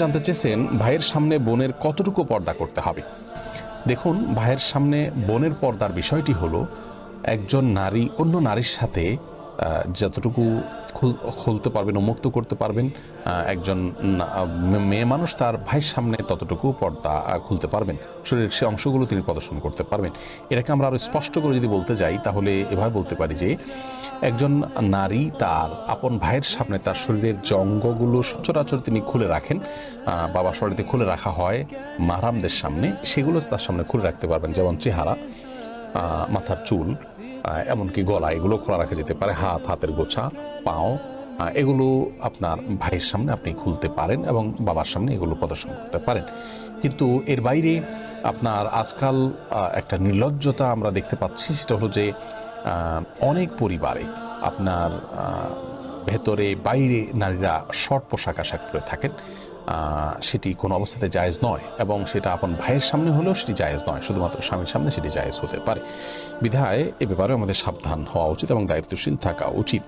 জানতে চেয়েছেন ভাইয়ের সামনে বোনের কতটুকু পর্দা করতে হবে। দেখুন, ভাইয়ের সামনে বোনের পর্দার বিষয়টি হলো, একজন নারী অন্য নারীর সাথে যতটুকু খুলতে পারবেন, উন্মুক্ত করতে পারবেন একজন মেয়ে মানুষ তার ভাইয়ের সামনে ততটুকু পর্দা খুলতে পারবেন। শরীরের সে অংশগুলো তিনি প্রদর্শন করতে পারবেন। এটাকে আমরা আরও স্পষ্ট করে যদি বলতে যাই, তাহলে এভাবে বলতে পারি যে, একজন নারী তার আপন ভাইয়ের সামনে তার শরীরের যে অঙ্গগুলো সচরাচর তিনি খুলে রাখেন বাবার শরীরে খুলে রাখা হয় মারামদের সামনে, সেগুলো তার সামনে খুলে রাখতে পারবেন, যেমন চেহারা মাথার চুল এমনকি গলা এগুলো খোলা রাখা যেতে পারে, হাত, হাতের গোছা, পাও এগুলো আপনার ভাইয়ের সামনে আপনি খুলতে পারেন এবং বাবার সামনে এগুলো প্রদর্শন করতে পারেন। কিন্তু এর বাইরে আপনার আজকাল একটা নির্লজ্জতা আমরা দেখতে পাচ্ছি, সেটা হলো যে অনেক পরিবারে আপনার ভেতরে, বাইরে নারীরা শর্ট পোশাক আশাক পরে থাকেন। সেটি কোনো অবস্থাতে জায়েজ নয় এবং সেটা আপন ভাইয়ের সামনে হলেও সেটি জায়েজ নয়। শুধুমাত্র স্বামীর সামনে সেটি জায়েজ হতে পারে। বিধায় এ ব্যাপারে আমাদের সাবধান হওয়া উচিত এবং দায়িত্বশীল থাকা উচিত।